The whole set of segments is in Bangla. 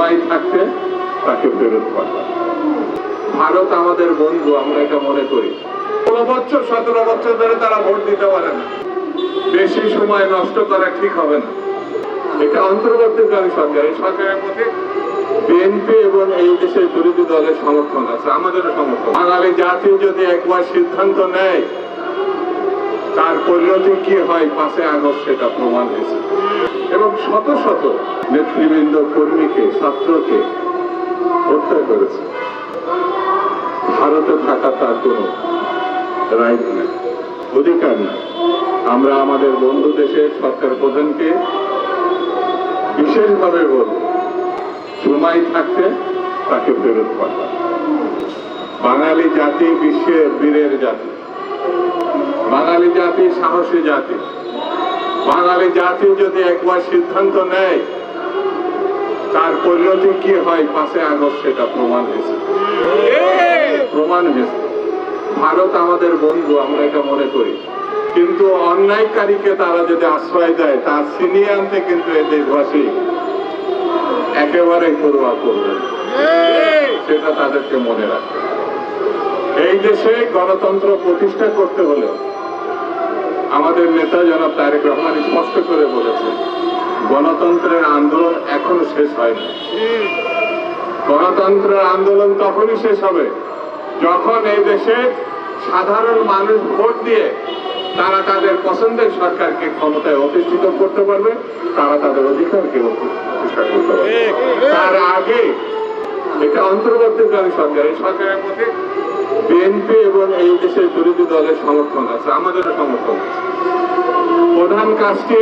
সময় থাকতে তাকে ফেরত পাঠান ভারত আমাদের বন্ধু, আমরা এটা মনে করি। ষোলো বছর, সতেরো বছর ধরে তারা ভোট দিতে পারে না। বেশি সময় নষ্ট করা ঠিক হবে না। এটা অন্তর্বর্তীকালীন সরকার, এই সরকারের প্রতি বিএনপি এবং এই দেশের বিরোধী দলের সমর্থন আছে, আমাদেরও সমর্থন। বাঙালি জাতি যদি একবার সিদ্ধান্ত নেয় তার পরিণতি কি হয় পাশে আগস্ট সেটা প্রমাণ হয়েছে। এবং শত শত নেতৃবৃন্দ কর্মীকে, ছাত্রকে হত্যা করেছে। ভারতে থাকা তার কোনো রাইট নেই। অধিকার নেই। আমরা আমাদের বন্ধু দেশের সরকার প্রধানকে বিশেষভাবে বলব সময় থাকতে তাকে ফেরত পাঠান। বাঙালি জাতি বিশ্বের বীরের জাতি। বাঙালি জাতি সাহসী জাতি। বাঙালি জাতি যদি একবার সিদ্ধান্ত নেয়, তার পরিণতি কি হয়? পাশে আগস্ট সেটা প্রমাণ হয়েছে। প্রমাণ হয়েছে। ভারত আমাদের বন্ধু, আমরা এটা মনে করি। কিন্তু অন্যায়কারীকে তারা যদি আশ্রয় দেয়, তার ছিনিয়ে কিন্তু এই দেশবাসী একেবারে পড়ুয়া করবে। সেটা তাদেরকে মনে রাখবে এই দেশে গণতন্ত্র প্রতিষ্ঠা করতে হলে আমাদের নেতা জনাব তারেক রহমান স্পষ্ট করে বলেছেন গণতন্ত্রের আন্দোলন এখনও শেষ হয়নি। গণতন্ত্রের আন্দোলন তখনই শেষ হবে যখন এই দেশে সাধারণ মানুষ ভোট দিয়ে তারা তাদের পছন্দের সরকারকে ক্ষমতায় অধিষ্ঠিত করতে পারবে তারা তাদের অধিকারকে প্রতিষ্ঠা করতে পারবে। তার আগে এটা অন্তর্বর্তীকালীন সরকার এই সরকারের প্রতি বিএনপি এবং এই দেশের বিরোধী দলের সমর্থন আছে আমাদেরও সমর্থন আছে। প্রধান কাজটি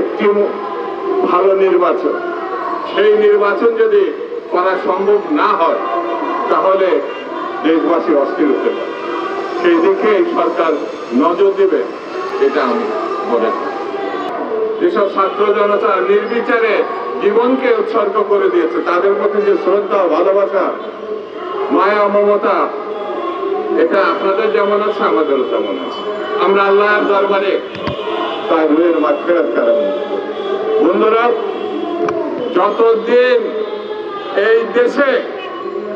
একটি ভালো নির্বাচন। সেই নির্বাচন যদি করা সম্ভব না হয়, তাহলে দেশবাসী অস্থির হতে পারে। সেই দিকে সরকার নজর দেবে, এটা আমি মনে করি। যেসব ছাত্র জনতা নির্বিচারে জীবনকে উৎসর্গ করে দিয়েছে, তাদের মধ্যে যে শ্রদ্ধা ভালোবাসা মায়া, মমতা, এটা আপনাদের যেমন আছে, আমাদেরও তেমন আছে। আমরা আল্লাহর দরবারে তার রুহের মাঠফেরত কারণ বন্ধুরা, যতদিন এই দেশে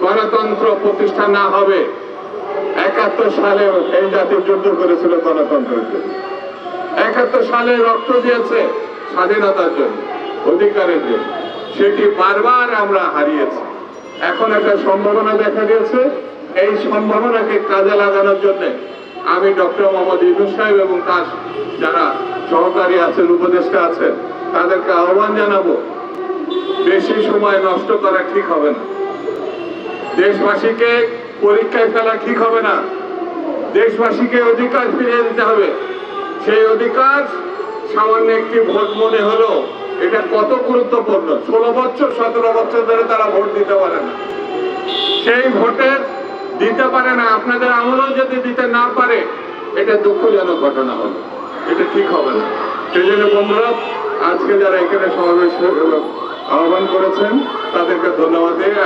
গণতন্ত্র প্রতিষ্ঠা না হবে, একাত্তর সালে এই জাতির যুদ্ধ করেছিল গণতন্ত্রের জন্য। একাত্তর সালে রক্ত দিয়েছে স্বাধীনতার জন্য, অধিকারের জন্য। সেটি বারবার আমরা হারিয়েছি। এখন একটা সম্ভাবনা দেখা গেছে। এই সম্ভাবনাকে কাজে লাগানোর জন্য আমি ডক্টর মোহাম্মদ ইউনুস সাহেব এবং তার যারা সহকারী আছেন, উপদেষ্টা আছেন, তাদেরকে আহ্বান জানাব, বেশি সময় নষ্ট করা ঠিক হবে না। দেশবাসীকে পরীক্ষায় ফেলা ঠিক হবে না। দেশবাসীকে অধিকার ফিরিয়ে দিতে হবে। সেই অধিকার সামান্য একটি ভোট মনে হলো এটা কত গুরুত্বপূর্ণ? ষোলো বছর, সতেরো বছর ধরে তারা ভোট দিতে পারে না। সেই ভোটে দিতে পারে না, আপনাদের আমলও যদি দিতে না পারে, এটা দুঃখজনক ঘটনা হবে। এটা ঠিক হবে না। সেই জন্য বন্ধুরা, আজকে যারা এখানে সমাবেশ আহ্বান করেছেন, তাদেরকে ধন্যবাদ দিয়ে